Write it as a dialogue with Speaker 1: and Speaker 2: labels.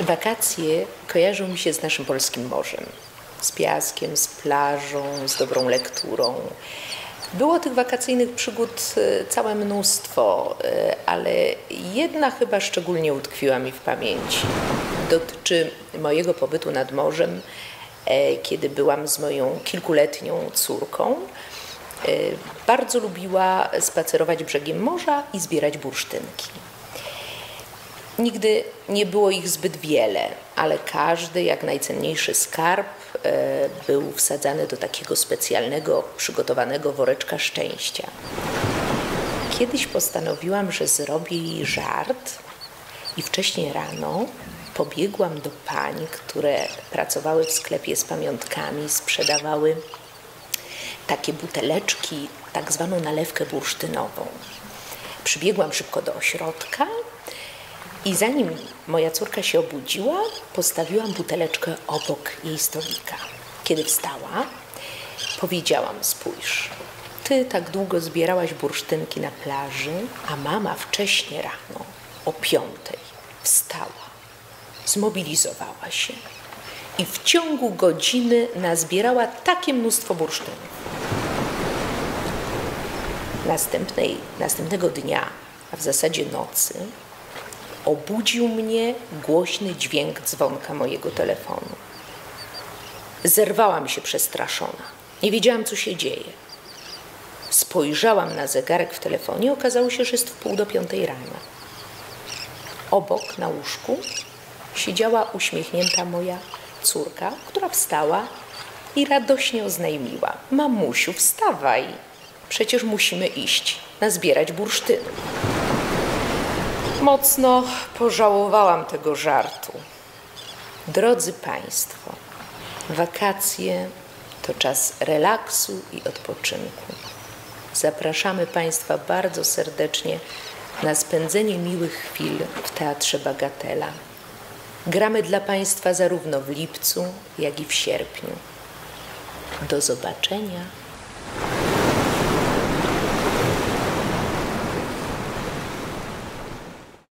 Speaker 1: Wakacje kojarzą mi się z naszym polskim morzem. Z piaskiem, z plażą, z dobrą lekturą. Było tych wakacyjnych przygód e, całe mnóstwo, e, ale jedna chyba szczególnie utkwiła mi w pamięci. Dotyczy mojego pobytu nad morzem, e, kiedy byłam z moją kilkuletnią córką. Bardzo lubiła spacerować brzegiem morza i zbierać bursztynki. Nigdy nie było ich zbyt wiele, ale każdy, jak najcenniejszy skarb, e, był wsadzany do takiego specjalnego, przygotowanego woreczka szczęścia. Kiedyś postanowiłam, że zrobię jej żart i wcześniej rano pobiegłam do pań, które pracowały w sklepie z pamiątkami, sprzedawały takie buteleczki, tak zwaną nalewkę bursztynową. Przybiegłam szybko do ośrodka i zanim moja córka się obudziła, postawiłam buteleczkę obok jej stolika. Kiedy wstała, powiedziałam: Spójrz, ty tak długo zbierałaś bursztynki na plaży, a mama wcześnie rano, o piątej, wstała, zmobilizowała się i w ciągu godziny nazbierała takie mnóstwo bursztynów. Następnej, następnego dnia, a w zasadzie nocy, obudził mnie głośny dźwięk dzwonka mojego telefonu. Zerwałam się przestraszona. Nie wiedziałam, co się dzieje. Spojrzałam na zegarek w telefonie, okazało się, że jest w pół do piątej rano. Obok na łóżku siedziała uśmiechnięta moja córka, która wstała i radośnie oznajmiła: Mamusiu, wstawaj, przecież musimy iść na zbierać bursztynu. Mocno pożałowałam tego żartu. Drodzy Państwo, wakacje to czas relaksu i odpoczynku. Zapraszamy Państwa bardzo serdecznie na spędzenie miłych chwil w Teatrze Bagatela. Gramy dla Państwa zarówno w lipcu, jak i w sierpniu. Do zobaczenia.